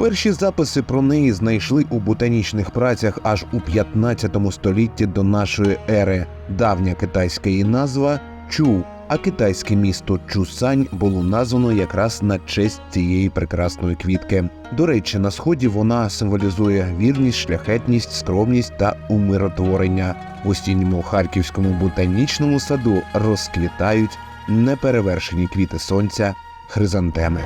Перші записи про неї знайшли у ботанічних працях аж у 15 столітті до нашої ери. Давня китайська її назва Чу, а китайське місто Чусань було названо якраз на честь цієї прекрасної квітки. До речі, на сході вона символізує вірність, шляхетність, скромність та умиротворення. В осінньому харківському ботанічному саду розквітають неперевершені квіти сонця хризантеми.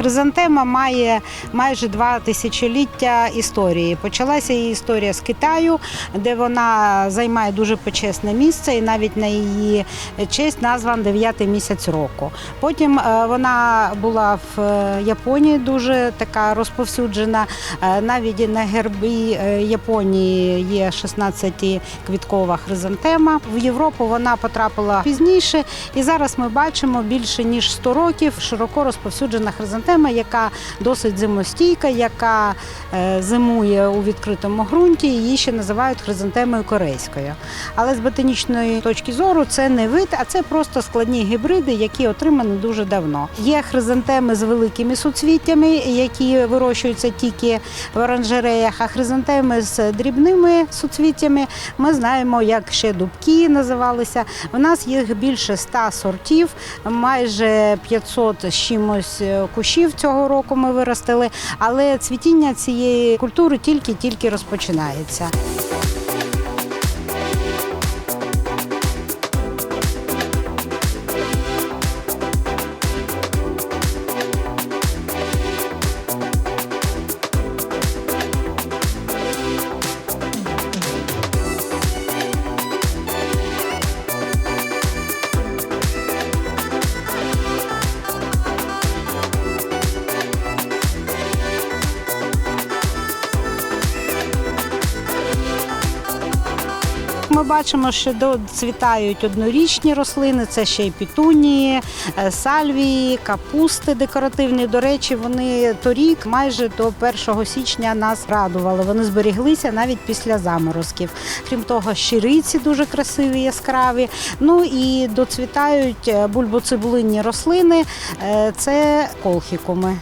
Хризантема має майже два тисячоліття історії. Почалася її історія з Китаю, де вона займає дуже почесне місце, і навіть на її честь назван дев'ятий місяць року. Потім е, вона була в е, Японії дуже така розповсюджена. Е, Навіть на гербі Японії є 16-квіткова хризантема. В Європу вона потрапила пізніше, і зараз ми бачимо більше ніж 100 років широко розповсюджена хризантема, яка досить зимостійка, яка е, зимує у відкритому ґрунті. Її ще називають хризантемою корейською. Але з ботанічної точки зору це не вид, а це просто складні гібриди, які отримані дуже давно. Є хризантеми з великими суцвіттями, які вирощуються тільки в оранжереях, а хризантеми з дрібними суцвіттями ми знаємо, як ще дубки називалися. У нас їх більше 100 сортів, майже 500 з чимось е, кущів цього року ми виростили, але цвітіння цієї культури тільки-тільки розпочинається. Ми бачимо, що доцвітають однорічні рослини, це ще й пітунії, е, сальвії, капусти декоративні. До речі, вони торік, майже до 1 січня, нас радували. Вони зберіглися навіть після заморозків. Крім того, щириці дуже красиві, яскраві. Ну і доцвітають е, бульбоцибулинні рослини, е, це колхікуми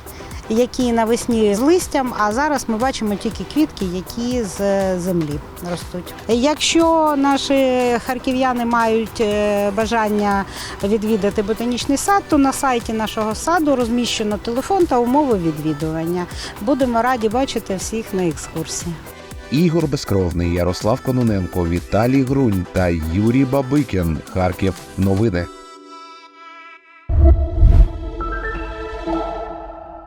які навесні з листям, а зараз ми бачимо тільки квітки, які з землі ростуть. Якщо наші харків'яни мають е, бажання відвідати ботанічний сад, то на сайті нашого саду розміщено телефон та умови відвідування. Будемо раді бачити всіх на екскурсії. Ігор Безкровний, Ярослав Кононенко, Віталій Грунь та Юрій Бабикін. Харків. Новини.